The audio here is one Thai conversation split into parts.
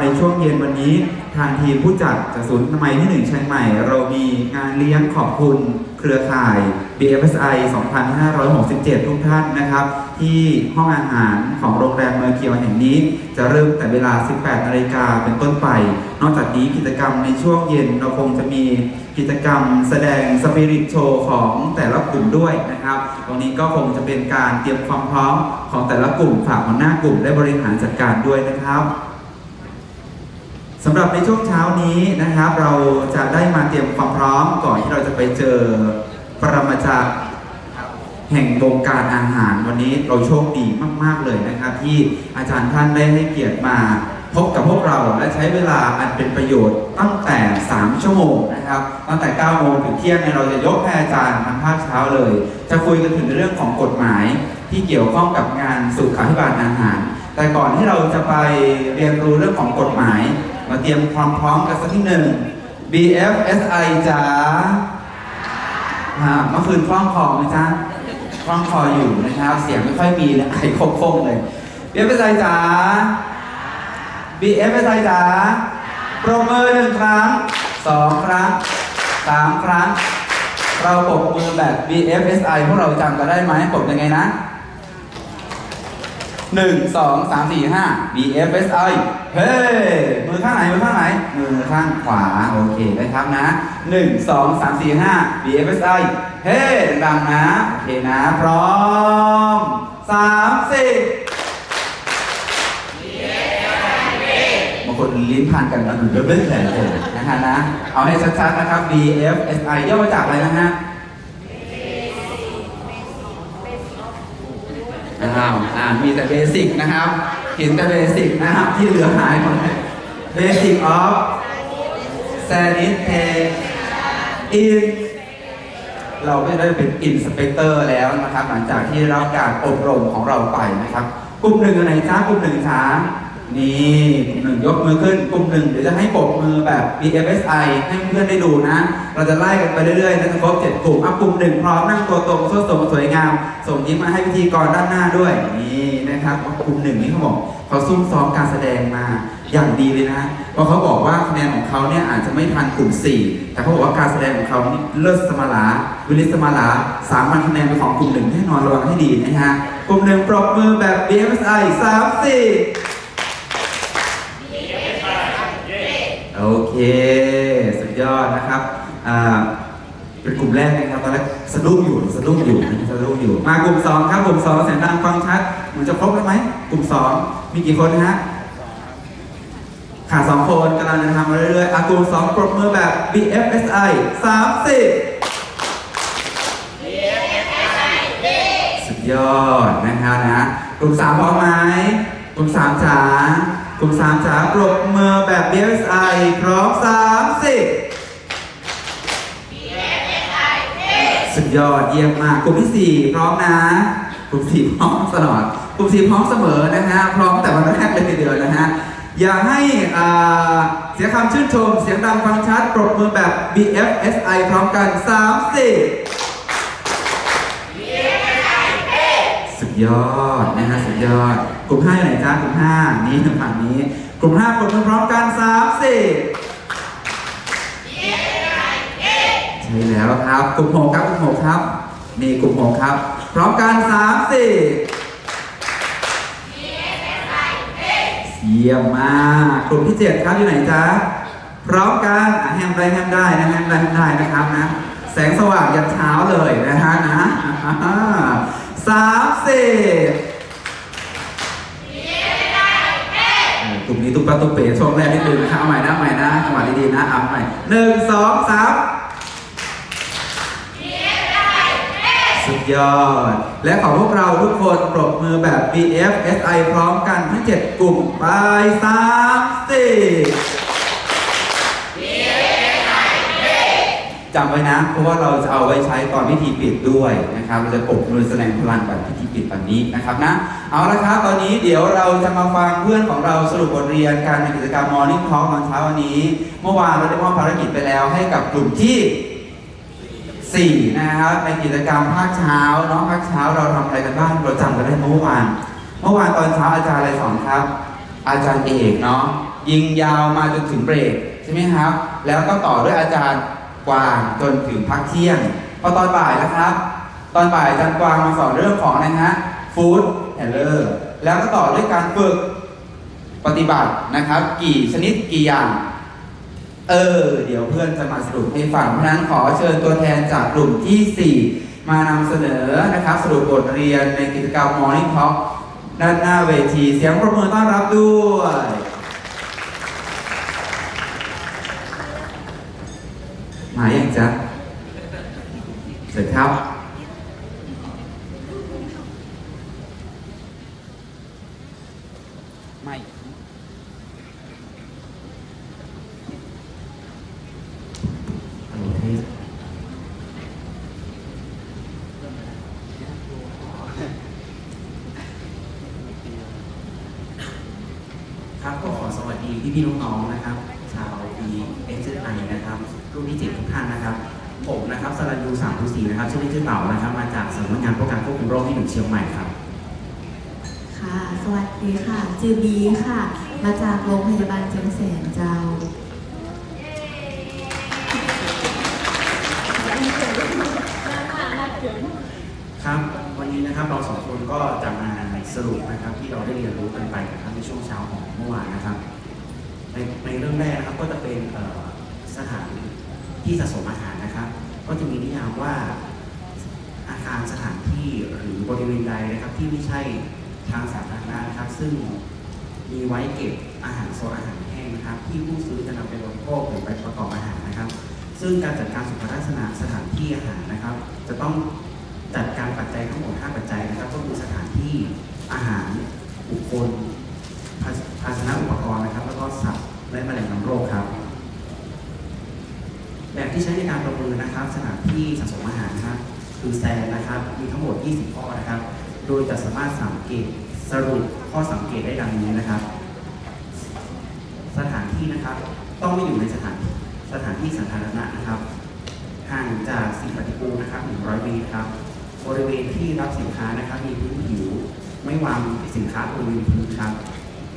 ในช่วงเย็นวันนี้ทางทีมผู้จัดจากศูนย์ทำไมที่หนึ่งเชียงใหม่ เรามีงานเลี้ยงขอบคุณเครือข่าย BFSI 2567 ทุกท่านนะครับ ที่ห้องอาหารของโรงแรมเมอร์เคียวแห่งนี้ จะเริ่มแต่เวลา 18 นาฬิกาเป็นต้นไป นอกจากนี้กิจกรรมในช่วงเย็นเราคงจะมีกิจกรรมแสดงสปิริตโชว์ของแต่ละกลุ่มด้วยนะครับ ตรงนี้ก็คงจะเป็นการเตรียมความพร้อมของแต่ละกลุ่มฝากหัวหน้ากลุ่มและบริหารจัดการด้วยนะครับ สำหรับในช่วงเช้านี้นะครับ เราจะได้มาเตรียมความพร้อมก่อนที่เราจะไปเจอปรมาจารย์แห่งวงการอาหารวันนี้เราโชคดีมาก ๆ เลยนะครับ ที่อาจารย์ท่านได้ให้เกียรติมาพบกับพวกเราและใช้เวลาอันเป็นประโยชน์ตั้งแต่ 3 ชั่วโมงนะครับ ตั้งแต่ 9 โมงถึงเที่ยงเนี่ยเราจะยกให้อาจารย์ทางภาคเช้าเลย จะคุยกันถึงเรื่องของกฎหมายที่เกี่ยวข้องกับงานสุขาภิบาลอาหาร แต่ก่อนที่เราจะไปเรียนรู้เรื่องของกฎหมาย มาเตรียมความพร้อมกันสักที่หนึ่ง BFSI จ๋าอ่าเมื่อคืนคล้องคอไหมจ๊ะคล้องคออยู่นะครับ เสียงไม่ค่อยมีเลยไอ้โค้งๆเลย BFSI จ๋า BFSI จ๋าปรบมือหนึ่งครั้งสองครั้งสามครั้ง เราปรบมือแบบ BFSI พวกเราจำกันได้ไหมปรบยังไงนะหนึ่งสองสามสี่ห้า BFSI เฮ้มือข้างไหนมือข้างไหน มือข้างขวา โอเคนะครับนะหนึ่งสองสามสี่ห้า BFSI เฮ้ดังนะ โอเคนะ พร้อมสามสี่บางคนลิ้นพันกันนะดูเบิ้ลๆเลยนะฮะนะ เอาให้ชัดๆนะครับ BFSI ย่อมาจากอะไรนะฮะอ้าวอ่ามีแต่เบสิกนะครับ ห็นแต่เบสิกนะครับ ที่เหลือหายหมดเลยเบสิกออฟแซนิเทอินเราไม่ได้เป็นอินสเปกเตอร์แล้วนะครับ หลังจากที่รับการอบรมของเราไปนะครับ กลุ่มหนึ่งอันไหนจ้ากลุ่มหนึ่งช้านี่กลุ่มหนึ่งยกมือขึ้นกลุ่มหนึ่งเดี๋ยวจะให้ปรบมือแบบ BFSI ให้เพื่อนได้ดูนะ เราจะไล่กันไปเรื่อยๆนะจะครบเจ็ดกลุ่มอะกลุ่มหนึ่งพร้อมนั่งตัวตรงสวดทรงสวยงาม ส่งยิ้มมาให้พิธีกรด้านหน้าด้วยนี่ นะครับกลุ่มหนึ่งนี่เขาบอกเขาซุ่มซ้อมการแสดงมาอย่างดีเลยนะเพราะเขาบอกว่าคะแนนของเขาเนี่ยอาจจะไม่ทันกลุ่ม4แต่เขาบอกว่าการแสดงของเขานี่เลิศสมาลาวิลิสสมาลาสามพันคะแนนเป็นของกลุ่มหนึ่งแน่นอนระวังให้ดีนะฮะกลุ่มหนึ่งปรบมือแบบ BFSI สามสี่โอเค สุดยอดนะครับอ่า เป็นกลุ่มแรกนะครับตอนแรกสะดุ้งอยู่สะดุ้งอยู่สะดุ้งอยู่ มากลุ่มสองครับกลุ่มสองเสียงดังฟังชัดเหมันจะครบแล้วไหมกลุ่มสองมีกี่คนฮะขาดสองคนกำลังจะทำมาเรื่อยๆอะกลุ่มสองปรบมือแบบ BFSI สามสิบสุดยอดนะคะนะ กลุ่มสามพร้อมไหมกลุ่มสามจ๋ากลุ่มสามจ๋าปรบมือแบบ BFSI พร้อมสามสิบสุด ยอดเยี่ยมมากกลุ่มที่สี่พร้อมนะกลุ่มสี่พร้อมตลอดกลุ่มสี่พร้อมเสมอนะฮะพร้อมแต่วันแรกเลยทีเดียวนะฮะอย่าให้อ่าเสียคำชื่นชม เสียงดังฟังชัดปรบมือแบบ BFSI พร้อมกัน 3 4สุดยอดนะฮะสุดยอด กลุ่ม5อยู่ไหนจ้ากลุ่ม5นี้ทางฝั่งนี้ กลุ่ม5ปรบมือพร้อมกัน 3 4 ใช่แล้วครับกลุ่ม6ครับกลุ่ม6ครับนี่กลุ่ม6ครับ พร้อมกัน3 4เยี่ยมมากกลุ่มที่7ครับอยู่ไหนจ๊ะพร้อมกันแฮมได้แฮมได้นะแฮมได้แฮมได้นะครับนะ แสงสว่างยันเช้าเลยนะฮะนะสามสี่กลุ่มนี้ตุ๊กตาตุ๊กเป๋ช่วงแรกนิดนึงนะครับเอาใหม่นะเอาใหม่นะจังหวะดีๆนะเอาใหม่หนึ่งสองสาม สุดยอด และขอพวกเราทุกคนปรบมือแบบ BFSI พร้อมกันทั้ง 7 กลุ่ม ไปสามสี่จำไว้นะ เพราะว่าเราจะเอาไว้ใช้ตอนพิธีปิดด้วยนะครับ เราจะปรบมือแสดงพลังแบบพิธีปิดแบบนี้นะครับนะ เอาละครับ ตอนนี้เดี๋ยวเราจะมาฟังเพื่อนของเราสรุปบทเรียนการในกิจกรรม Morning Talk ตอนเช้าวันนี้ เมื่อวานเราได้มอบภารกิจไปแล้วให้กับกลุ่มที่ สี่นะครับในกิจกรรมภาคเช้าเนาะภาคเช้าเราทำอะไรกันบ้างเราจำกันได้เมื่อวาน เมื่อวานตอนเช้าอาจารย์อะไรสอนครับ อาจารย์เอกเนาะยิงยาวมาจนถึงเบรกใช่ไหมครับ แล้วก็ต่อด้วยอาจารย์กวางจนถึงพักเที่ยงพอตอนบ่ายนะครับ ตอนบ่ายอาจารย์กวางมาสอนเรื่องของอะไรนะฟู้ดแฮลเลอร์แล้วก็ต่อด้วยการฝึกปฏิบัตินะครับ กี่ชนิดกี่อย่าง เออ เดี๋ยวเพื่อนจะมาสรุปให้ฟังเพราะฉะนั้นขอเชิญตัวแทนจากกลุ่มทีสี่ 4 มานำเสนอนะครับ สรุปบทเรียนในกิจกรรม Morning Talk ด้านหน้าเวทีเสียงประมือต้อนรับด้วยมาอย่างจ๊ะเสร็จครับ ไม่ ฮัลโหลเทส ครับก็ขอสวัสดีพี่พี่ๆน้องๆนะครับ ชาวดีเอ็กซ์ไอนะครับรุ่นที่เจ็ดทุกท่านนะครับ ผมนะครับสรัญยูสามทุสีนะครับชื่อเล่นชื่อเต่านะครับ มาจากสำนักงานป้องกันควบคุมโรคที่หนึ่ง เชียงใหม่ครับ ค่ะ สวัสดีค่ะ จือบีค่ะ มาจากโรงพยาบาลเชียงแสนเจ้า ครับ วันนี้นะครับเราสองคนก็จะมาสรุปนะครับที่เราได้เรียนรู้กันไปนะครับในช่วงเช้าของเมื่อวานนะครับ ในในเรื่องแรกนะครับก็จะเป็นเอ่อสถานที่สะสมอาหารนะครับ ก็จะมีนิยามว่าอาคารสถานที่หรือบริเวณใดนะครับ ที่ไม่ใช่ทางสาธารณะนะครับ ซึ่งมีไว้เก็บอาหารโซนอาหารแห้งนะครับ ที่ผู้ซื้อจะนำไปบริโภคหรือไปประกอบอาหารนะครับ ซึ่งการจัดการสุขลักษณะสถานที่อาหารนะครับ จะต้องจัดการปัจจัยทั้งหมด5ปัจจัยนะครับ ก็คือสถานที่อาหารบุคคลภาชนะอุปกรณ์นะครับ แล้วก็สัตว์และแมลงนำโรคครับ แบบที่ใช้ในการประเมินนะครับ สถานที่สะสมอาหารนะครับ คือแซนนะครับ มีทั้งหมด 20 ข้อนะครับ โดยจะสามารถสังเกตสรุปข้อสังเกตได้ดังนี้นะครับ สถานที่นะครับ ต้องไม่อยู่ในสถานสถานที่สาธารณะนะครับ ห่างจากสิ่งปฏิกูลนะครับ 100 เมตรครับ บริเวณที่รับสินค้านะครับ มีพื้นผิว ไม่วางสินค้าบริเวณพื้นครับ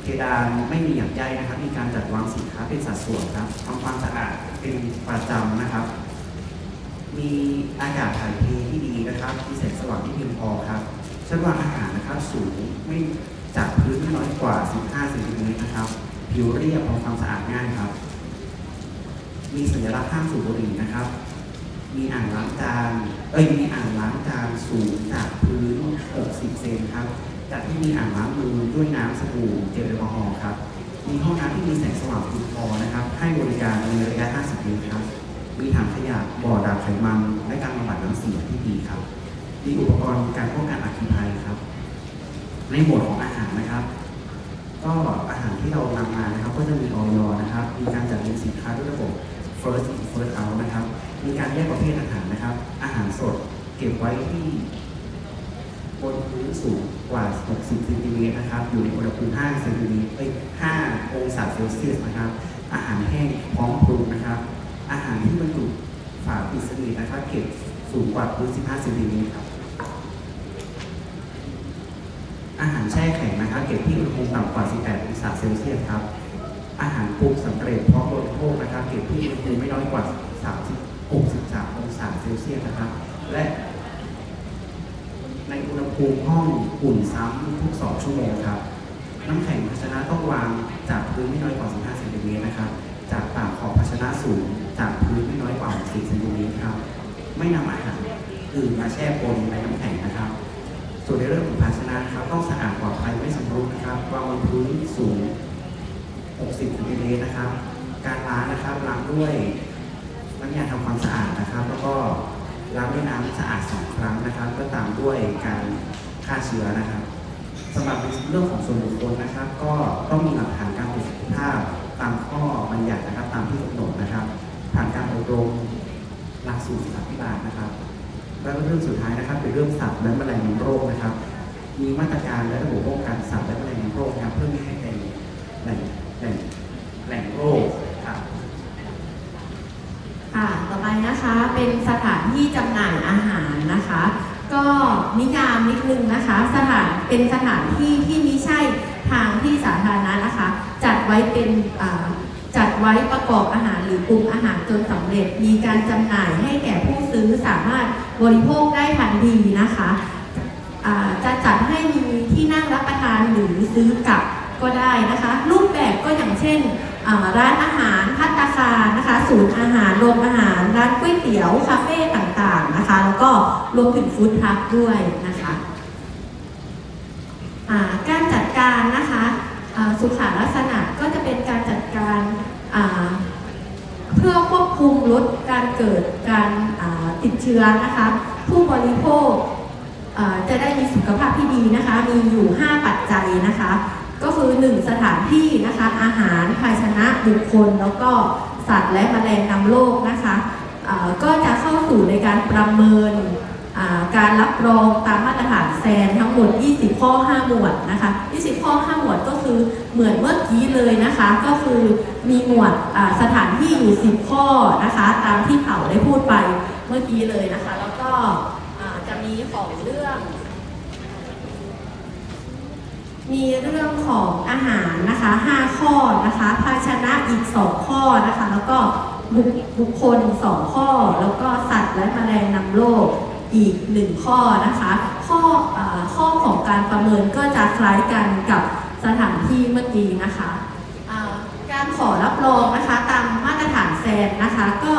เพดานไม่มีหยักใยนะครับ มีการจัดวางสินค้าเป็นสัดส่วนครับทำความสะอาดเป็นประจำนะครับ มีอากาศถ่ายเทที่ดีนะครับ มีแสงสว่างที่เพียงพอครับชั้นวางอาหารนะครับสูงไม่จากพื้นไม่น้อยกว่า 15เซนติเมตรนะครับ ผิวเรียบทำความสะอาดง่ายครับ มีสัญลักษณ์ห้ามสูบบุหรี่นะครับ มีอ่างล้างจาน เอ้ย มีอ่างล้างจานสูงจากพื้น 60 เซนครับจากที่มีอ่างล้างมือด้วยน้ำสบู่เจลแอลกอฮอล์ครับ มีห้องน้ำที่มีแสงสว่างเพียงพอนะครับ ให้บริการในระยะ 50 เมตรครับ มีถังขยะบ่อดักไขมันและการบำบัดน้ำเสียที่ดีครับ มีอุปกรณ์การป้องกันอัคคีภัยครับ ในหมวดของอาหารนะครับ ก็อาหารที่เรานำมานะครับ ก็จะมีออยนะครับ มีการจัดเรียงสินค้าด้วยระบบ first in first out นะครับ มีการแยกประเภทอาหารนะครับ อาหารสดเก็บไว้ที่บนพื้นสูงกว่า 60 เซนติเมตรนะครับ อยู่ในอุณหภูมิ 5 เซนติเมตรเอ้ย 5 องศาเซลเซียสนะครับ อาหารแห้งพร้อมปรุงนะครับ อาหารที่บรรจุฝาปิดสนิทนะครับเก็บสูงกว่าพื้น 15 เซนติเมตรครับ อาหารแช่แข็งนะครับ เก็บที่อุณหภูมิต่ำกว่า 18 องศาเซลเซียสครับ อาหารปรุงสำเร็จพร้อมบริโภคนะครับ เก็บที่อุณหภูมิไม่น้อยกว่า30 63 องศาเซลเซียสนะครับ และ ในอุณหภูมิห้องอุ่นซ้ำทุก 2 ชั่วโมงครับ น้ำแข็งภาชนะต้องวางจากพื้นไม่น้อยกว่า 15 เซนติเมตรนะครับ จากปากขอบภาชนะสูง จากพื้นไม่น้อยกว่า 60เซนติเมตรครับ ไม่นำอาหารอื่นมาแช่ปนในน้ำแข็งนะครับ ส่วนในเรื่องของภาชนะครับต้องสะอาดปลอดภัยไม่สำรุดนะครับวางบนพื้นสูง 60เซนติเมตรนะครับ การล้างนะครับล้างด้วยน้ำยาทำความสะอาดนะครับ แล้วก็ล้างด้วยน้ำสะอาดสองครั้งนะครับก็ตามด้วยการฆ่าเชื้อนะครับสำหรับในเรื่องของส่วนบุคคลนะครับ ก็ต้องมีหลักฐานการตรวจสุขภาพตามข้อบัญญัตินะครับ ตามที่กำหนดนะครับ ผ่านการอบรมหลักสูตรสุขภิบาลนะครับ แล้วก็เรื่องสุดท้ายนะครับเป็นเรื่องสัตว์และแมลงนำโรคนะครับ มีมาตรการและระบบป้องกันสัตว์และแมลงนำโรคนะครับเพื่อไม่ให้เป็นแหล่งแหล่งแหล่งโรคครับค่ะต่อไปนะคะเป็นสถานที่จำหน่ายอาหารนะคะ ก็นิยามนิดนึงนะคะ สถานเป็นสถานที่ที่ไม่ใช่ทางที่สาธารณะนะคะ จัดไว้เป็น จัดไว้ประกอบอาหารหรือปรุงอาหารจนสำเร็จ มีการจำหน่ายให้แก่ผู้ซื้อสามารถบริโภคได้ทันทีนะคะจะจัดให้มีที่นั่งรับประทานหรือซื้อกลับก็ได้นะคะ รูปแบบก็อย่างเช่นร้านอาหารพัตตาคารนะคะศูนย์อาหารโรงอาหาร ร้านก๋วยเตี๋ยวคาเฟ่ต่างๆนะคะ แล้วก็รวมถึงฟู้ดทรัคด้วยนะคะการจัดการนะคะสุขาลักษณะ ก็จะเป็นการเพื่อควบคุมลดการเกิดการาติดเชื้อนะคะ ผู้บริโภคจะได้มีสุขภาพที่ดีนะคะ มีอยู่ 5 ปัจจัยนะคะ ก็คือ 1 สถานที่นะคะ อาหารภาชนะบุคคล แล้วก็สัตว์และแมลงนำโรคนะคะก็จะเข้าสู่ในการประเมิน การรับรองตามมาตรฐานแซนทั้งหมด 20 ข้อ 5 หมวดนะคะ 20 ข้อ 5 หมวดก็คือเหมือนเมื่อกี้เลยนะคะ ก็คือมีหมวดสถานที่อยู่ 10 ข้อนะคะ ตามที่เผาได้พูดไปเมื่อกี้เลยนะคะ แล้วก็จะมีของเรื่อง มีเรื่องของอาหารนะคะ 5 ข้อนะคะ ภาชนะอีก 2 ข้อนะคะ แล้วก็บุคคล 2 ข้อ แล้วก็สัตว์และแมลงนำโรค อีก1ข้อนะคะ ข้ออข้อของการประเมินก็จะคล้ายกันกับสถานที่เมื่อกี้นะคะการขอรับรองนะคะตามมาตรฐานแซนนะคะ ก็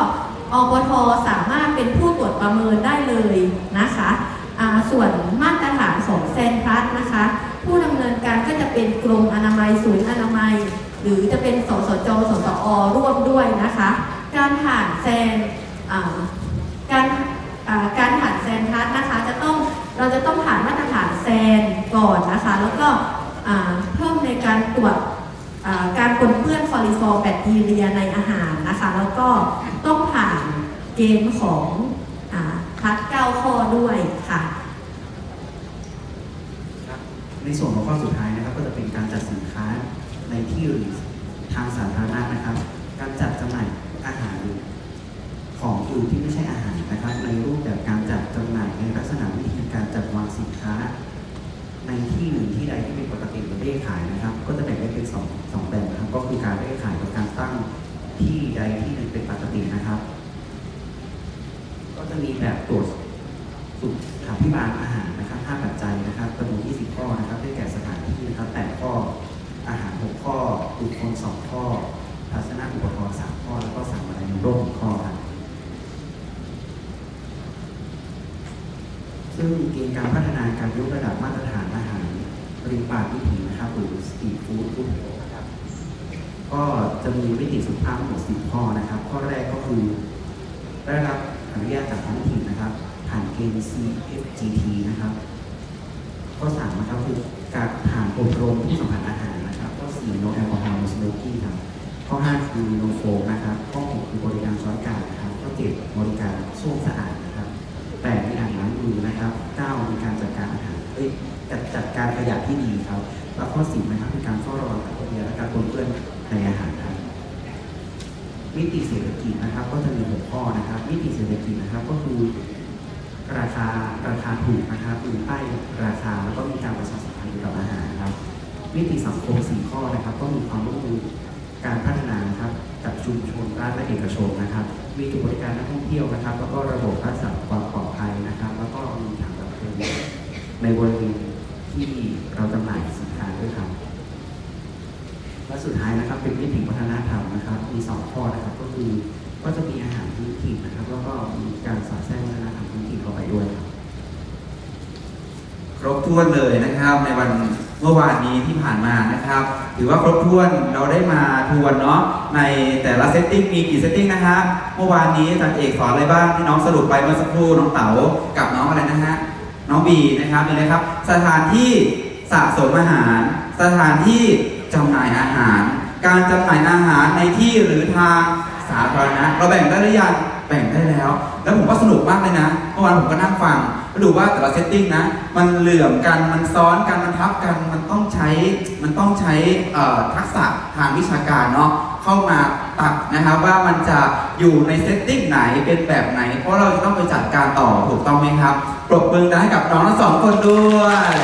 อปทสามารถเป็นผู้ตรวจประเมินได้เลยนะคะส่วนมาตรฐานของแซนพลัสนะคะ ผู้ดำเนินการก็จะเป็นกรมอนามัยศูนย์อนามัย หรือจะเป็นสสจสสอร่วมด้วยนะคะ การผ่านแซนการการผ่าน เราจะต้องผ่านมาตรฐานแซนก่อนนะคะ แล้วก็เพิ่มในการตรวจการปนเปื้อนคอลิฟอร์แบคทีเรียในอาหารนะคะ แล้วก็ต้องผ่านเกณฑ์ของอ่าทัดเก้าข้อด้วยค่ะ ในส่วนของข้อสุดท้ายนะครับ ก็จะเป็นการจัดสินค้าในที่ทางสาธารณะนะครับ เร่ขายนะครับ ก็จะแบ่งได้เป็นสองสองแบบนะครับ ก็คือการเร่ขายกับการตั้งที่ใดที่หนึ่งเป็นปกตินะครับ ก็จะมีแบบตรวจสุขาพิบาลอาหารนะครับ5ปัจจัยนะครับจำนวน20 ข้อนะครับได้แก่สถานที่นะครับ8ข้อ อาหาร 6 ข้อบุคคล2ข้อภาชนะอุปกรณ์3ข้อ แล้วก็สั่งอะไรในโรค1ข้อครับซึ่งเกณฑ์การพัฒนาการยกระดับมาตรฐานอาหารปริมปากวิถี นะครับหรือสตรีทฟู้ดฟู้ดนะครับ ก็จะมีมิติสุขภาพทั้งหมด10ข้อนะครับ ข้อแรกก็คือ ได้รับอนุญาตจากท้องถิ่นนะครับ ผ่านเกณฑ์ CFGT นะครับ ข้อสามนะครับคือการผ่านอบรมผู้สัมผัสอาหารนะครับ ข้อสี่ no alcohol no smoking ครับข้อห้าคือ no foam นะครับ ข้อหกคือบริการช้อนกลางนะครับ ข้อเจ็ดบริการส้วมสะอาดนะครับแปดมีอ่างล้างมือนะครับเก้ามีการจัดการอาหาร เอ้ยจัดจัดการขยะที่ดีครับ แล้วข้อสิบนะครับคือการเฝ้าระวังแบคทีเรียและการปนเปื้อนในอาหารครับมิติเศรษฐกิจนะครับ ก็จะมีหัวข้อนะครับ มิติเศรษฐกิจนะครับก็คือราคาราคาถูกนะครับมีป้ายราคาแล้วก็มีการประชาสัมพันธ์เกี่ยวกับอาหารนะครับมิติสังคมสี่ข้อนะครับ ก็มีความร่วมมือการพัฒนานะครับกับชุมชนรัฐและเอกชนนะครับ มีจุดบริการนักท่องเที่ยวนะครับ แล้วก็ระบบรักษาความปลอดภัยนะครับ แล้วก็มีถังดับเพลิง ในบริเวณที่เราจำหน่ายสินค้าด้วยครับและสุดท้ายนะครับเป็นมิติวัฒนธรรมนะครับ มีสองข้อนะครับก็คือก็จะมีอาหารพื้นถิ่นนะครับ แล้วก็มีการสอดแทรกวัฒนธรรมพื้นถิ่นเข้าไปด้วยครับครบถ้วนเลยนะครับในวันเมื่อวานนี้ที่ผ่านมานะครับ ถือว่าครบถ้วนเราได้มาทวนเนาะในแต่ละเซตติ้งมีกี่เซตติ้งนะฮะเมื่อวานนี้อาจารย์เอกสอนอะไรบ้างที่น้องสรุปไปเมื่อสักครู่น้องเต๋ากับน้องอะไรนะฮะ น้องบีนะครับนี่นะครับ สถานที่สะสมอาหาร สถานที่จำหน่ายอาหาร การจำหน่ายอาหารในที่หรือทางสาธารณะเราแบ่งได้หรือยังแบ่งได้แล้ว แล้วผมก็สนุกมากเลยนะเมื่อวานผมก็นั่งฟังดูว่าแต่ละเซตติ้งนะ มันเหลื่อมกัน มันซ้อนกัน มันทับกัน มันต้องใช้ มันต้องใช้ทักษะทางวิชาการเนาะ เข้ามาตัดนะครับว่ามันจะอยู่ในเซตติ้งไหนเป็นแบบไหน เพราะเราจะต้องไปจัดการต่อถูกต้องไหมครับ ปรบมือให้กับน้องทั้งสองคนด้วย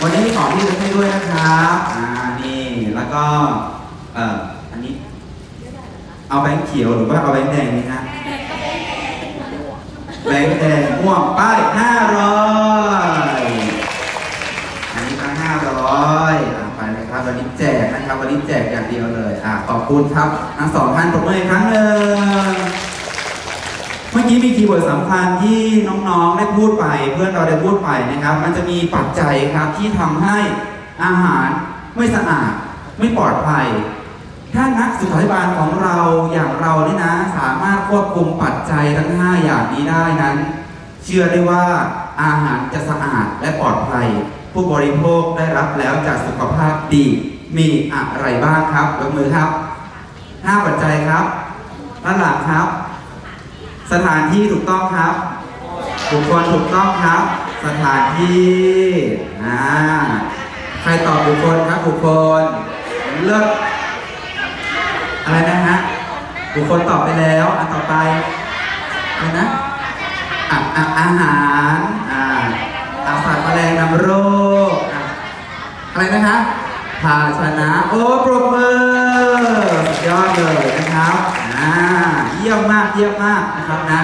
วันนี้มีของที่จะให้ด้วยนะครับอ่านี่แล้วก็เอ่ออันนี้ เอาแบงค์เขียวหรือว่าเอาแบงค์แดงนี่ฮะแบงค์แดงม่วงป้ายห้าร้อยอันนี้ก็ห้าร้อยอะไปเลยครับวันนี้แจกนะครับ วันนี้แจกอย่างเดียวเลยอะขอบคุณครับทั้งสองท่านปรบมืออีกครั้งหนึ่งเมื่อกี้มีคีย์เวิร์ดสำคัญที่น้องๆได้พูดไป เพื่อนเราได้พูดไปนะครับ มันจะมีปัจจัยครับที่ทำให้อาหารไม่สะอาดไม่ปลอดภัย ถ้านักสุขาภิบาลของเราอย่างเราเนี่ยนะ สามารถควบคุมปัจจัยทั้ง 5 อย่างนี้ได้นั้น เชื่อได้ว่าอาหารจะสะอาดและปลอดภัย ผู้บริโภคได้รับแล้วจากสุขภาพดี มีอะไรบ้างครับยกมือครับ5ปัจจัยครับด้านหลังครับ สถานที่ถูกต้องครับบุคคลถูกต้องครับ สถานที่อ่าใครตอบบุคคลครับบุคคลเลือกอะไรนะฮะบุคคลตอบไปแล้วอันต่อไปอะไรนะอะอะอาหารอ่าอาสัตว์แมลงนำโรคอะอะไรนะคะ ภาชนะ โอ้ปรบมือสุดยอดเลยนะครับอ่าเยี่ยมมากเยี่ยมมากนะครับนะ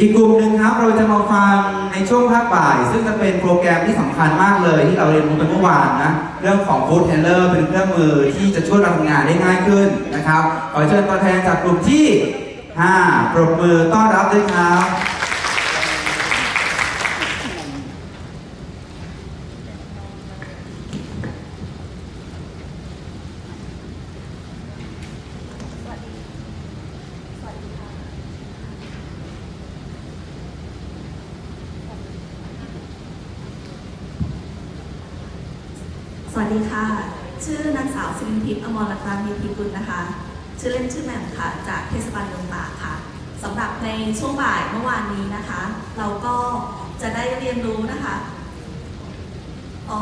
อีกกลุ่มหนึ่งครับเราจะมาฟังในช่วงภาคบ่าย ซึ่งจะเป็นโปรแกรมที่สำคัญมากเลย ที่เราเรียนรู้ไปเมื่อวานนะเรื่องของ Food h a n d l e r เป็นเครื่องมือที่จะช่วยเราทำงานได้ง่ายขึ้นนะครับ ขอเชิญตัวแทนจากกลุ่มที่5ปรบมือต้อนรับด้วยครับ วัสดีค่ะ ชื่อนางสาวสิรินทิพย์อมรรัตนามีพิกุลนะคะ ชื่อเล่นชื่อแหม่มค่ะ จากเทศบาลเมืองตากค่ะสำหรับในช่วงบ่ายเมื่อวานนี้นะคะ เราก็จะได้เรียนรู้นะคะ อ๋อ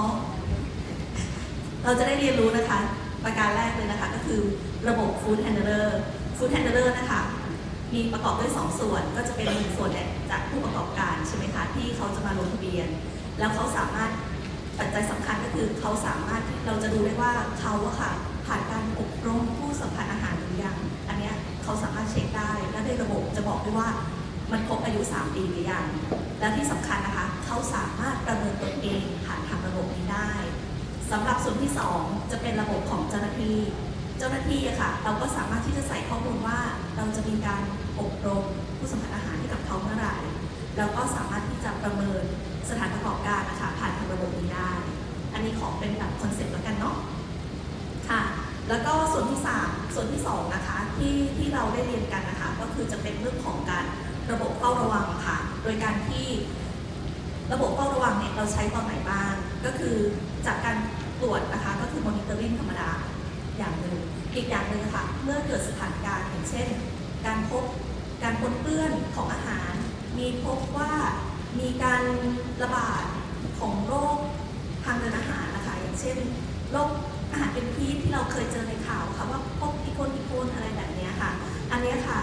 เราจะได้เรียนรู้นะคะ ประการแรกเลยนะคะ ก็คือระบบ Food Handler Food Handler นะคะ มีประกอบด้วย 2 ส่วน ก็จะเป็นหนึ่งส่วนเนี่ยจากผู้ประกอบการใช่ไหมคะ ที่เขาจะมาลงทะเบียน แล้วเขาสามารถ ปัจจัยสำคัญก็คือเขาสามารถเราจะดูได้ว่าเขาอะค่ะผ่านการอบรมผู้สัมผัสอาหารหรือยังอันเนี้ยเขาสามารถเช็คได้ และในระบบจะบอกได้ว่ามันครบอายุ 3 ปีหรือยังและที่สำคัญนะคะเขาสามารถประเมินตนเองผ่านทางระบบนี้ได้สำหรับส่วนที่ 2 จะเป็นระบบของเจ้าหน้าที่เจ้าหน้าที่อะค่ะ เราก็สามารถที่จะใส่ข้อมูลว่าเราจะมีการอบรมผู้สัมผัสอาหารให้กับเขาเมื่อไหร่แล้วก็สามารถที่จะประเมิน สถานประกอบการนะคะผ่านทางระบบนี้ได้ อันนี้ขอเป็นแบบคอนเซ็ปต์แล้วกันเนาะค่ะ แล้วก็ส่วนที่ 3 ส่วนที่2นะคะที่ที่เราได้เรียนกันนะคะ ก็คือจะเป็นเรื่องของการระบบเฝ้าระวังค่ะ โดยการที่ระบบเฝ้าระวังเนี่ยเราใช้ตอนไหนบ้าง ก็คือจากการตรวจนะคะก็คือ monitoring ธรรมดาอย่างหนึ่งอีกอย่างหนึ่งค่ะ เมื่อเกิดสถานการณ์อย่างเช่น การพบการปนเปื้อนของอาหาร มีพบว่า มีการระบาดของโรคทางเดินอาหารนะคะอย่างเช่นโรคอาหารเป็นพิษที่เราเคยเจอในข่าวค่ะว่าพบอีโคนอีโคนอะไรแบบนี้ค่ะ อันนี้ค่ะ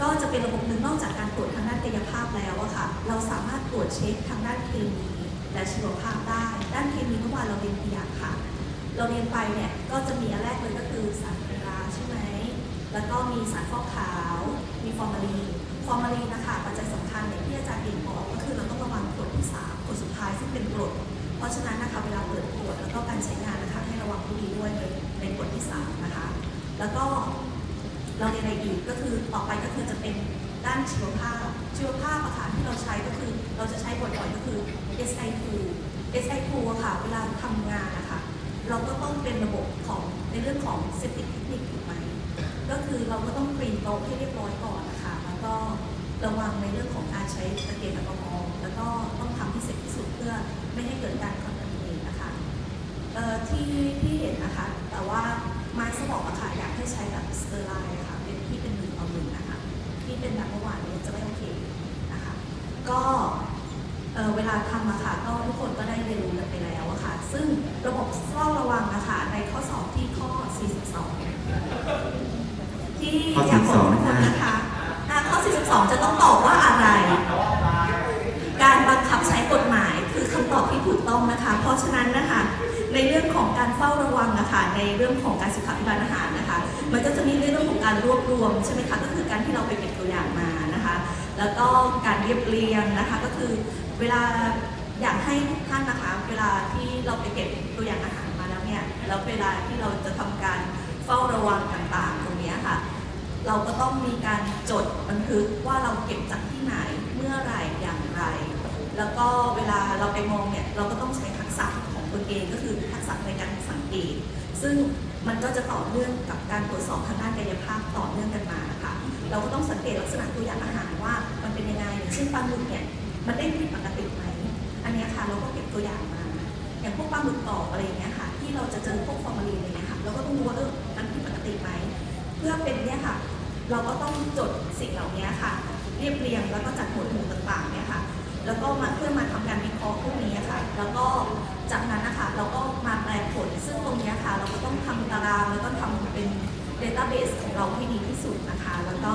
ก็จะเป็นระบบหนึ่งนอกจากการตรวจทางด้านกายภาพแล้วอะค่ะ เราสามารถตรวจเช็คทางด้านเคมีและชีวภาพได้ ด้านเคมีเมื่อวานเราเรียนตัวอย่างค่ะ เราเรียนไปเนี่ยก็จะมีอันแรกเลยก็คือสารเวลาใช่ไหมแล้วก็มีสารฟอกขาว มีฟอร์มาลีนฟอร์มาลีนนะคะปัจจัยสำคัญเนี่ยที่อาจารย์เด่นบอกก็คือเราต้อง ระวังกรดที่สามกรดสุดท้ายซึ่งเป็นกรดเพราะฉะนั้นนะคะเวลาเปิดขวดแล้วก็การใช้งานนะคะให้ระวังให้ดีด้วยในในกรที่สามนะคะแล้วก็เราเรียนอะไรอีกก็คือต่อไปก็คือจะเป็นด้านชีวภาพชีวภาพอะค่ะที่เราใช้ก็คือเราจะใช้บ่อยๆก็คือ SI2 SI2 อะค่ะเวลาทำงานนะคะเราก็ต้องเป็นระบบของในเรื่องของเซฟตี้เทคนิคถูกไหมก็คือเราก็ต้องกรีนโต๊ะให้เรียบร้อยก่อนนะคะแล้วก็ระวังในเรื่องของการใช้ตะเกียบแอลกอฮอล์แล้ว ก็ต้องทำให้เสร็จที่สุดเพื่อไม่ให้เกิดการคอนทามิเนตนะคะเอ่อที่ที่เห็นนะคะ แต่ว่าไม้สบอกอะค่ะอยากให้ใช้แบบสเตอร์ไลน์ค่ะเป็นที่เป็นหนึ่งต่อหนึ่งนะคะที่เป็นแบบเมื่อวานนี้จะไม่โอเคนะคะ ก็เอ่อเวลาทำอะค่ะก็ทุกคนก็ได้เรียนรู้กันไปแล้วอะค่ะ ซึ่งระบบเฝ้าระวังนะคะในข้อสอบที่ข้อ 42 ที่ข้ออยากบอกทุก42คนนะคะอะข้อ 42 จะต้องตอบว่าอะไร การบังคับใช้กฎหมายคื อบที่ถูกต้องนะคะ เพราะฉะนั้นนะคะในเรื่องของการเฝ้าระวังนะคะในเรื่องของการสุขภิบาลอาหารนะคะ มันก็จะมีเรื่องของการรวบรวมใช่ไหมคะก็คือการที่เราไปเก็บตัวอย่างมานะคะ แล้วก็การเรียบเรียงนะคะ ก็คือเวลาอยากให้ทุกท่านนะคะ เวลาที่เราไปเก็บตัวอย่างอาหารมาแล้วเนี่ยแล้วเวลาที่เราจะทำการเฝ้าระวังต่างๆ ตรงนี้ค่ะ เราก็ต้องมีการจดบันทึกว่าเราเก็บจากที่ไหนเมื่อไหร่อย่างไร แล้วก็เวลาเราไปมองเนี่ยเราก็ต้องใช้ทักษะของตนเองก็คือทักษะในการสังเกต ซึ่งมันก็จะต่อเนื่องกับการตรวจสอบทางด้านกายภาพต่อเนื่องกันมานะคะเราก็ต้องสังเกตลักษณะตัวอย่างอาหารว่ามันเป็นยังไงอย่างเช่นปลาหมึกเนี่ยมันได้ผิดปกติไหมอันนี้ค่ะเราก็เก็บตัวอย่างมา อย่างพวกปลาหมึกกรอบอะไรอย่างเงี้ยค่ะที่เราจะเจอพวกฟอร์มาลีนอะไรเงี้ยค่ะเราก็ต้องรู้ว่าเออมันผิดปกติไหมเพื่อเป็นเนี่ยค่ะ เราก็ต้องจดสิ่งเหล่านี้ค่ะ เรียบเรียงแล้วก็จัดหมวดหมู่ต่างๆเนี่ยค่ะ แล้วก็มาเพื่อมาทำการวิเคราะห์พวกนี้ค่ะ แล้วก็จากนั้นนะคะเราก็มาแปลผล ซึ่งตรงนี้ค่ะ เราก็ต้องทำตารางแล้วก็ทำเป็น database ของเราให้ดีที่สุดนะคะ แล้วก็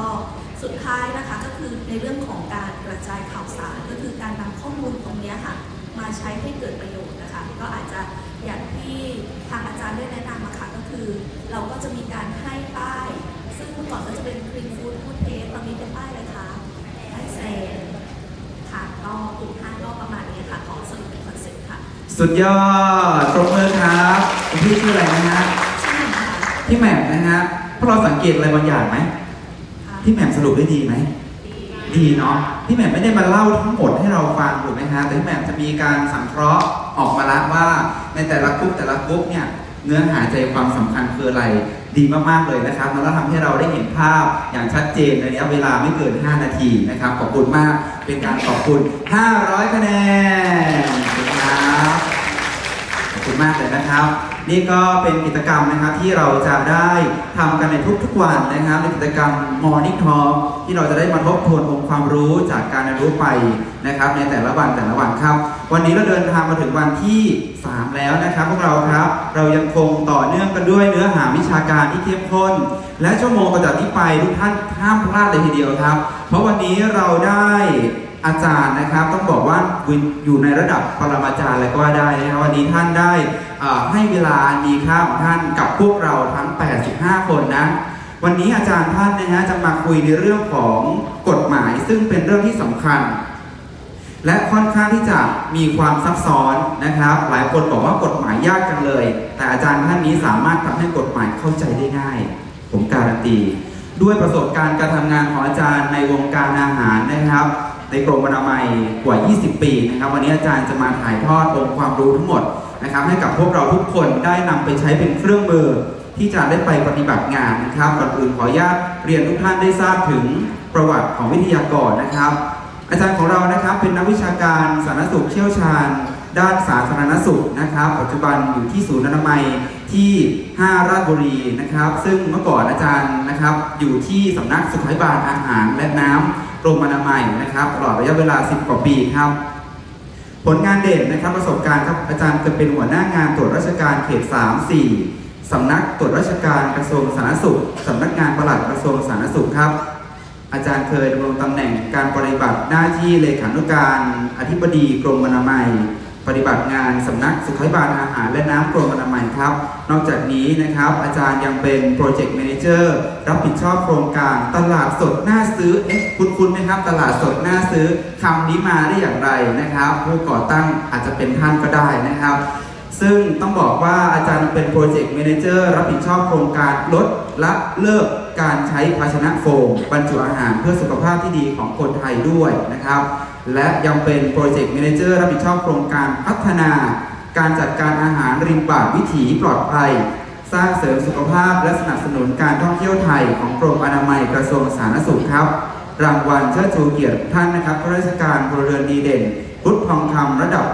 สุดท้ายนะคะก็คือในเรื่องของการกระจายข่าวสารก็คือการนำข้อมูลตรงนี้ค่ะ มาใช้ให้เกิดประโยชน์นะคะ ก็อาจจะอย่างที่ทางอาจารย์ได้แนะนำมาค่ะก็คือ เราก็จะมีการให้ป้าย ซึ่งเมื่อก่อนก็จะเป็น Green Food Food Taste ตอนนี้เป็นป้ายอะไรคะป้ายแซน ก็กลุ่มท่านก็ประมาณนี้ค่ะ ขอสรุปเป็นคอนเซ็ปต์ค่ะสุดยอดปรบมือครับคุณพี่ชื่ออะไรนะฮะใช่ค่ะพี่แหม่มนะฮะพวกเราสังเกตอะไรบางอย่างไหมค่ะพี่แหม่มสรุปได้ดีไหม ดีเนาะพี่แหม่มไม่ได้มาเล่าทั้งหมดให้เราฟังถูกไหมฮะแต่พี่แหม่มจะมีการสังเคราะห์ออกมาละว่า ในแต่ละกรุ๊ปแต่ละกรุ๊ปเนี่ยเนื้อหาใจความสำคัญคืออะไร ดีมากๆเลยนะครับแล้วทำให้เราได้เห็นภาพอย่างชัดเจนในระยะเวลาไม่เกิน 5 นาทีนะครับ ขอบคุณมากเป็นการขอบคุณ 500 คะแนนขอบคุณครับขอบคุณมากเลยนะครับ นี่ก็เป็นกิจกรรมนะครับที่เราจะได้ทำกันในทุกๆวันนะครับในกิจกรรม Morning Talk ที่เราจะได้มาทบทวนองค์ความรู้จากการเรียนรู้ไปนะครับ ในแต่ละวันแต่ละวันครับ วันนี้เราเดินทางมาถึงวันที่ 3 แล้วนะครับ พวกเราครับ เรายังคงต่อเนื่องกันด้วยเนื้อหาวิชาการที่เข้มข้น และชั่วโมงต่อจากนี้ไปทุกท่านห้ามพลาดเลยทีเดียวครับ เพราะวันนี้เราได้ อาจารย์นะครับ ต้องบอกว่าอยู่ในระดับปรมาจารย์เลยก็ว่าได้นะครับวันนี้ท่านได้ให้เวลามีค่าของท่านกับพวกเราทั้ง 85 คนนะวันนี้อาจารย์ท่านนะฮะจะมาคุยในเรื่องของกฎหมายซึ่งเป็นเรื่องที่สำคัญ และค่อนข้างที่จะมีความซับซ้อนนะครับ หลายคนบอกว่ากฎหมายยากจังเลย แต่อาจารย์ท่านนี้สามารถทำให้กฎหมายเข้าใจได้ง่าย ผมการันตี ด้วยประสบการณ์การทำงานของอาจารย์ในวงการอาหารนะครับ ในกรมอนามัยกว่า 20 ปีนะครับวันนี้อาจารย์จะมาถ่ายทอดองค์ความรู้ทั้งหมดนะครับให้กับพวกเราทุกคนได้นำไปใช้เป็นเครื่องมือ ที่จะได้ไปปฏิบัติงานนะครับก่อนอื่นขออนุญาตเรียนทุกท่านได้ทราบถึงประวัติของวิทยากรนะครับ อาจารย์ของเรานะครับเป็นนักวิชาการสาธารณสุขเชี่ยวชาญ ด้านสาธารณสุขนะครับ ปัจจุบันอยู่ที่ศูนย์อนามัยที่ 5 ราชบุรีนะครับ ซึ่งเมื่อก่อนอาจารย์นะครับอยู่ที่สำนักสุขาภิบาลอาหารและน้ำ กรมอนามัยนะครับตลอดระยะเวลา 10 กว่าปีครับ ผลงานเด่นนะครับประสบการณ์ครับอาจารย์เคยเป็นหัวหน้างานตรวจราชการเขต 3 4 สำนักตรวจราชการกระทรวงสาธารณสุขสำนักงานปลัดกระทรวงสาธารณสุขครับอาจารย์เคยดำรงตำแหน่งการปฏิบัติหน้าที่เลขานุการ อธิบดีกรมอนามัย ปฏิบัติงานสำนักสุขาภิบาลอาหารและน้ำกรมอนามัยครับ นอกจากนี้นะครับ อาจารย์ยังเป็นโปรเจกต์ a ม a นเจอร์รับผิดชอบโครงการตลาดสดหน่าซื้อ เอ๊ะคุณคุณไหมครับ ตลาดสดหน่าซื้อคำนี้มาได้อย่างไรนะครับ ผู้ก่อตั้งอาจจะเป็นท่านก็ได้นะครับ ซึ่งต้องบอกว่าอาจารย์เป็นโปรเจกต์ a ม a นเจอร์รับผิดชอบโครงการลดละเลิกการใช้ภาชนะโฟมบรรจุอาหารเพื่อสุขภาพที่ดีของคนไทยด้วยนะครับ และยังเป็นโปรเจกต์ a ม a นเจอร์รับผิดชอบโครงการพัฒนา การจัดการอาหารริมบ่าวิถีปลอดภัย สร้างเสริมสุขภาพและสนับสนุนการท่องเที่ยวไทยของกรมอนามัยกระทรวงสาธารณสุขครับ รางวัลเชิดชูเกียรติท่านนะครับข้าราชการพลเรือนดีเด่นพุทธทองคำระดับ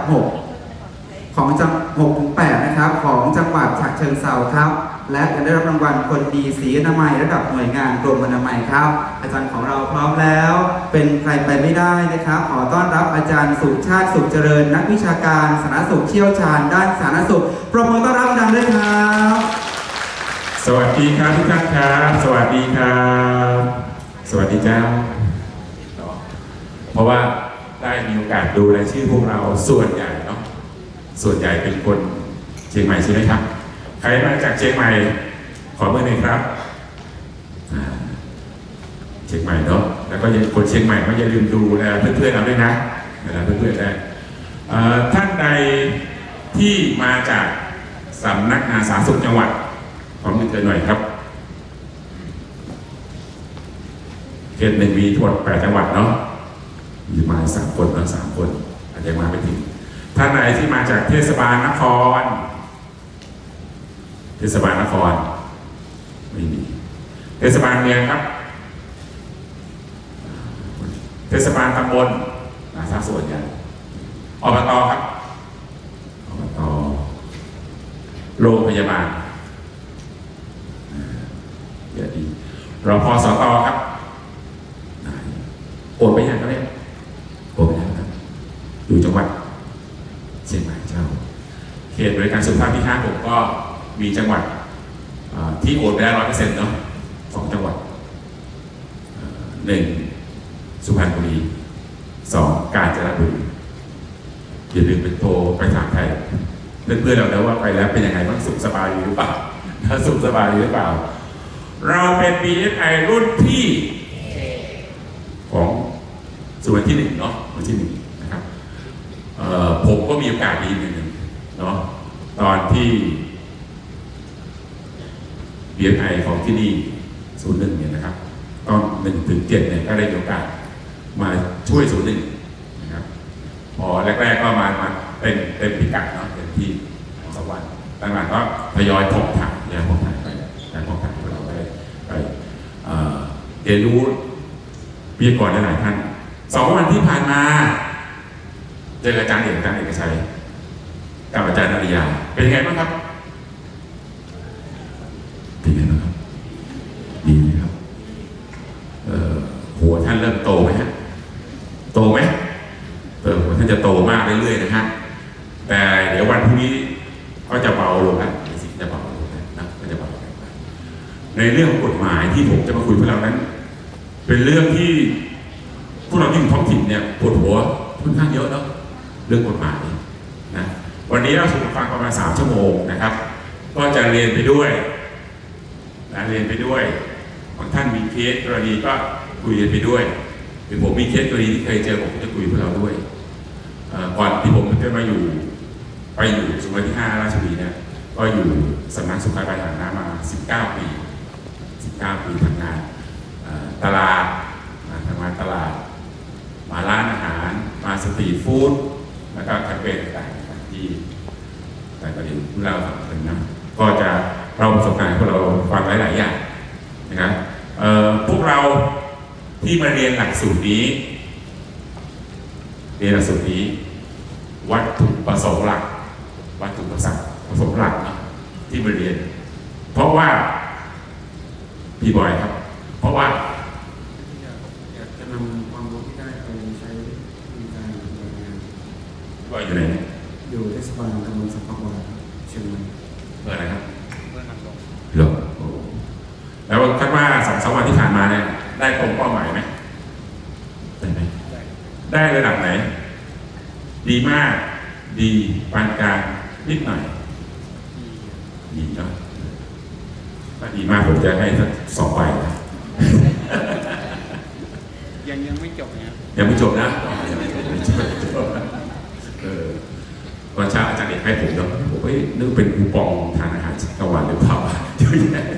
6 ของจัง6ถึง8นะครับ ของจังหวัดฉะเชิงเทราครับ และยังได้รับรางวัลคนดีสีอนามัยระดับหน่วยงานกรมอนามัยครับ อาจารย์ของเราพร้อมแล้ว เป็นใครไปไม่ได้นะครับ ขอต้อนรับอาจารย์สุชาติสุขเจริญ นักวิชาการสาธารณสุขเชี่ยวชาญ ด้านสาธารณสุขปรบมือต้อนรับอาจารย์ด้วยครับ สวัสดีครับทุกท่านครับ สวัสดีครับ สวัสดีเจ้าเพราะว่าได้มีโอกาสดูรายชื่อพวกเราส่วนใหญ่เนาะส่วนใหญ่เป็นคนเชียงใหม่ใช่ไหมครับ ใครมาจากเชียงใหม่ ขอเบอร์หนึ่งครับเชียงใหม่เนาะแล้วก็คนเชียงใหม่ก็อย่าลืมดูแลเพื่อนๆเราด้วยนะเพื่อนๆได้ท่านใดที่มาจากสำนักงานสาธารณสุขจังหวัดขอมือเตือนหน่อยครับเขตหนึ่งมีทั้งหมดแปดจังหวัดเนาะมีมาสามคนเนาะสามคนอาจจะมาไม่ถึงท่านไหนที่มาจากเทศบาลนคร เทศบาลนครไม่มีเทศบาลเมืองครับ เทศบาลตำบลอาสาส่วนใหญ่อบตครับอบตโรงพยาบาลเยอะดีรพสตครับไหนโอนไปยังก็ได้โอนไปยังครับอยู่จังหวัดเชียงใหม่เจ้า เขตบริการสุขภาพที่ห้าผมก็ มีจังหวัดที่โอนไปแล้วร้อยเปอร์เซ็นต์เนาะสองจังหวัดหนึ่งสุพรรณบุรีสองกาญจนบุรีอย่าลืมเป็นโทรไปถามใครเพื่อนๆเราแล้วว่าไปแล้วเป็นยังไงบ้างสุขสบายหรือเปล่าถ้าสุขสบายหรือเปล่า เราเป็น BSI รุ่นที่ของส่วนที่หนึ่งเนาะส่วนที่หนึ่งนะครับผมก็มีโอกาสดีหนึ่งเนาะตอนที่ BNI ของที่นี่ศูนย์หนึ่งเนี่ยนะครับตอนหนึ่งถึงเจ็ดเนี่ยก็ได้มีโอกาสมาช่วยศูนย์หนึ่งนะครับพอแรก ๆ ก็มามาเป็นเต็มพิกัดเนาะเต็มที่ของสวรรค์หลังๆก็ทยอยถมถังทยอยถมถังไปการถมถังของเราไปไปเรียนรู้วิทยากรหลายท่านสองวันที่ผ่านมาเจออาจารย์เอกอาจารย์เอกชัยกับอาจารย์อริยาเป็นยังไงบ้างครับ เป็นไงบ้างครับ ดีไหมครับหัวท่านเริ่มโตไหมฮะ โตไหมเออหัวท่านจะโตมากเรื่อยๆนะฮะ แต่เดี๋ยววันพรุ่งนี้ก็จะเบาลงแล้วสิ่งจะเบาลงแล้วนะก็จะเบาลงในเรื่องของกฎหมายที่ผมจะมาคุยพวกเรานั้น เป็นเรื่องที่พวกเราที่อยู่ท้องถิ่นเนี่ยปวดหัวค่อนข้างเยอะเนาะเรื่องกฎหมายนะวันนี้เราถูกฟังประมาณสามชั่วโมงนะครับ ก็จะเรียนไปด้วย นะเรียนไปด้วยบางท่านมีเคสกรณีก็คุยกันไปด้วยหรือผมมีเคสกรณีที่เคยเจอผมจะคุยกับพวกเราด้วยก่อนที่ผมจะมาอยู่ไปอยู่สุวรรณที่ห้าราชบุรีเนี่ยก็อยู่สำนักสุขภาพสาธารณะมา 19 ปี 19 ปีทำงานตลาดทำงานตลาด มาร้านอาหาร มาสตรีทฟู้ดแล้วก็แคมเปญต่างๆที่แต่ประเด็นที่เราทำกันนะก็จะ เราประสบการณ์ให้พวกเราฟังหลาย ๆ อย่างนะครับเอ่อพวกเราที่มาเรียนหลักสูตรนี้ เรียนหลักสูตรนี้ วัตถุประสงค์หลัก วัตถุประสงค์ประสงค์หลักนะที่มาเรียน เพราะว่าพี่บอยครับ เพราะว่าอยากจะนำความรู้ที่ได้ไปใช้ในการดำเนินงานพี่บอยอยู่ไหนเนี่ยอยู่เทศบาลตำบลสัมพักวาเชียงใหม่เบอร์อะไรครับเหรอโอ้ แล้วคาดว่าสองสามวันที่ผ่านมาเนี่ยได้ตรงเป้าหมายไหมได้ไหมได้ระดับไหน ดีมาก ดีปานกลางนิดหน่อย ดีเนาะถ้าดีมากผมจะให้สักสองใบนะยังยังไม่จบเนี่ยยังไม่จบนะยังไม่จบยังไม่จบเออวันเช้าอาจารย์เอกให้ผมเนาะผมเฮ้ยนึกเป็นคูปองทานอาหารกลางวันหรือเปล่าเยอะแยะโอ้เนาะมี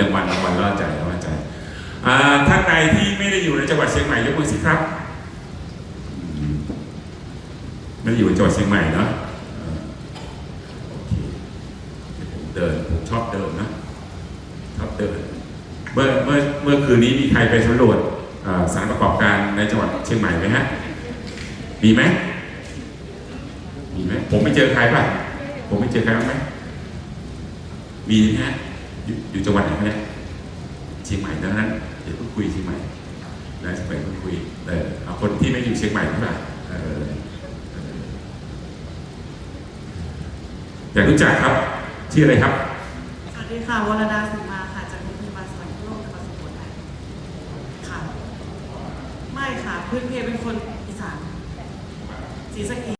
รางวัลรางวัลล่อใจล่อใจอท่านใดที่ไม่ได้อยู่ในจังหวัดเชียงใหม่ยกมือสิครับไม่ได้อยู่ในจังหวัดเชียงใหม่เนาะเออโอเคผมเดินผมชอบเดินนะชอบเดินเมื่อเมื่อเมื่อคืนนี้มีใครไปสำรวจสารประกอบการในจังหวัดเชียงใหม่ไหมฮะมีไหมมีไหมผมไม่เจอใครป่ะผมไม่เจอใครไหมมีนะฮะ อยู่จังหวัดไหนคะเนี่ยเชียงใหม่ดังนั้นเดี๋ยวเพิ่งคุยเชียงใหม่นะเชียงใหม่เพิ่งคุยแต่เอาคนที่ไม่อยู่เชียงใหม่ใช่ป่ะเออยากรู้จักครับชื่ออะไรครับ สวัสดีค่ะวรดาสิงมาค่ะจากโรงพยาบาลสวรรคโลกจังหวัดสุโขทัยค่ะ ไม่ค่ะพื้นเพเป็นคนอีสานศรีสะเกษ